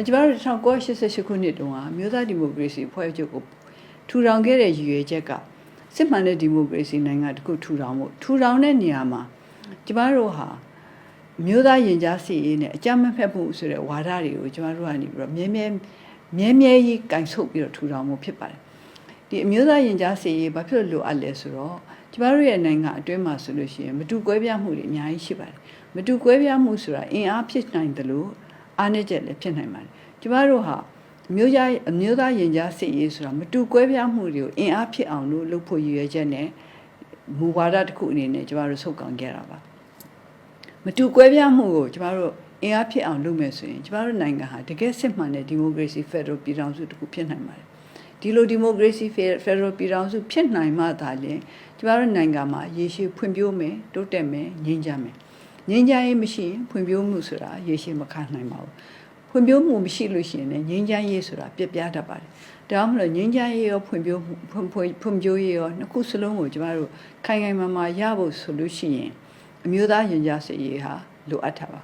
အဲကျမတို့1988ခုနှစ်တုန်းကအမျိုးသားဒီမိုကရေစီဖွဲ့ချုပ်ကိုထူထောင်ခဲ့တဲ့ရည်ရွယ်ချက်ကစစ်မှန်တဲ့ဒီမိုကရေစီနိုင်ငံတစ်ခုထူထောင်မှုထူထောင်တဲ့နေရာမှာကျမတို့ဟာအမျိုးသားရင်ကြားစီရေးနဲ့အကြမ်းမဖက်မှုဆိုတဲ့ဝါဒတွေကိုကျမတို့ကနေပြီးတော့မြဲမြဲမြဲမြဲကြီးကင်ဆုပ်ပြီးတော့ထူထောင်မှုဖြစ်ပါတယ်ဒီအမျိုးသားရင်ကြားစီရေးဘာဖြစ်လို့လိုအပ်လဲဆိုတော့ကျမတို့ရဲ့နိုင်ငံအတွင်းမှာဆိုလို့ရှိရင်မတူကွဲပြားမှုတွေအများကြီးရှိပါတယ်မတူကွဲပြားမှုဆိုတာအင်အားဖြစ်နိုင်တယ်လို့ အားနည်းချက်လည်းဖြစ်နိုင်ပါတယ်ကျမတို့ဟာအမျိုးသားအမျိုးသားရင်ကြားစီရေးဆိုတာမတူကွဲပြားမှုတွေကိုအင်အားဖြစ်အောင်လို့လုပ်ဖို့ရည်ရွယ်ချက်နဲ့မူဝါဒတစ်ခုအနေနဲ့ကျမတို့ဆုတ်ကောင်းခဲ့တာပါမတူကွဲပြားမှုကိုကျမတို့အင်အားဖြစ်အောင်လုပ်မယ်ဆိုရင်ကျမတို့နိုင်ငံဟာတကယ်စစ်မှန်တဲ့ဒီမိုကရေစီဖက်ဒရယ်ပြည်ထောင်စုတစ်ခုဖြစ်နိုင်ပါတယ်ဒီလိုဒီမိုကရေစီဖက်ဒရယ်ပြည်ထောင်စုဖြစ်နိုင်မှသာလျှင်ကျမတို့နိုင်ငံမှာရေရှည်ဖွံ့ဖြိုးမယ်တိုးတက်မယ်ငြိမ်းချမ်းမယ် ငြိမ်းချမ်းရေးမရှိရင်ဖွံ့ဖြိုးမှုဆိုတာရေရှည်မခံနိုင်ပါဘူးဖွံ့ဖြိုးမှုမရှိလို့ရှိရင်လည်းငြိမ်းချမ်းရေးဆိုတာပြက်ပြားတတ်ပါတယ်ဒါကြောင့်မလို့ငြိမ်းချမ်းရေးရောဖွံ့ဖြိုးမှုဖွံ့ဖြိုးဖွံ့ဖြိုးရေးရောနှစ်ခုစလုံးကိုကျမတို့ခိုင်ခိုင်မာမာရဖို့ဆိုလို့ရှိရင်အမျိုးသားရင်ကြားစေရေးဟာလိုအပ်တာပါ